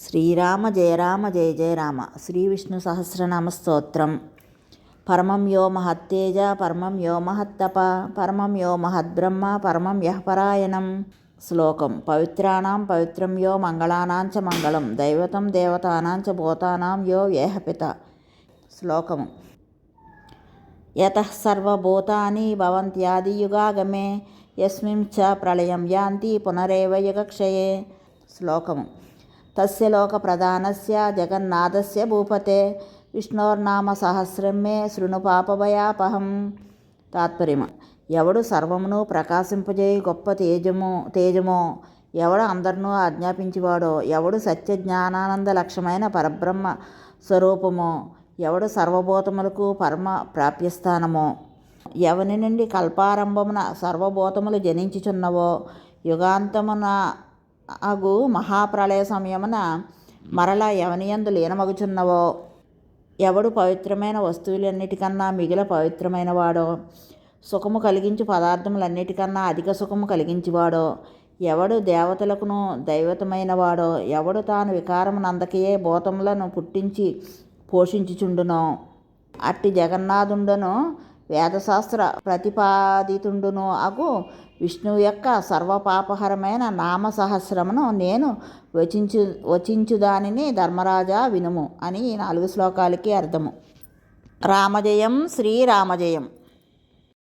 శ్రీరామ జయ రామ జయ జయ రామ. శ్రీ విష్ణు సహస్రనామ స్తోత్రం. పరమం యో మహత్తేజ పరమం యో మహత్తప పరమం యో మహద్బ్రహ్మ పరమం యహపరాయణం శ్లోకం. పవిత్రాణం పవిత్రం యో మంగళానాంచ మంగళం దైవతం దేవతానాంచ భూతానాం యో వేహపిత శ్లోకము యతః సర్వభూతాని భవంత్యాదియుగాగమే యస్మిన్ చ ప్రళయం యాంతి పునరేవ యుగక్షయే. శ్లోకము తస్య లోక ప్రధానస్య జగన్నాథస్య భూపతే విష్ణోర్నామ సహస్రం మే శృణు పాపభయాపహం తాత్పర్యము ఎవడు సర్వమును ప్రకాశింపజేయి గొప్ప తేజము తేజమో ఎవడు అందరినూ ఆజ్ఞాపించేవాడో ఎవడు సత్య జ్ఞానానంద లక్ష్యమైన పరబ్రహ్మ స్వరూపమో ఎవడు సర్వభూతములకు పరమ ప్రాప్యస్థానమో ఎవని నుండి కల్పారంభమున సర్వభూతములు జనించుచున్నవో యుగాంతమున అగు మహాప్రళయ సమయమున మరలా ఎవనియందు లీనమగుచున్నవో? ఎవడు పవిత్రమైన వస్తువులన్నిటికన్నా మిగిల పవిత్రమైన వాడో సుఖము కలిగించు పదార్థములన్నిటికన్నా అధిక సుఖము కలిగించేవాడో? ఎవడు దేవతలకును దైవతమైన వాడో ఎవడు తాను వికారమునందకయే భూతములను పుట్టించి పోషించుచుండునో? అట్టి జగన్నాథుండును వేదశాస్త్ర ప్రతిపాదితుండును. అగు విష్ణువు యొక్క సర్వపాపహరమైన నామ సహస్రమును నేను వచించు వచించుదానిని ధర్మరాజా వినుము అని ఈ నాలుగు శ్లోకాలకి అర్థము. రామజయం శ్రీరామజయం.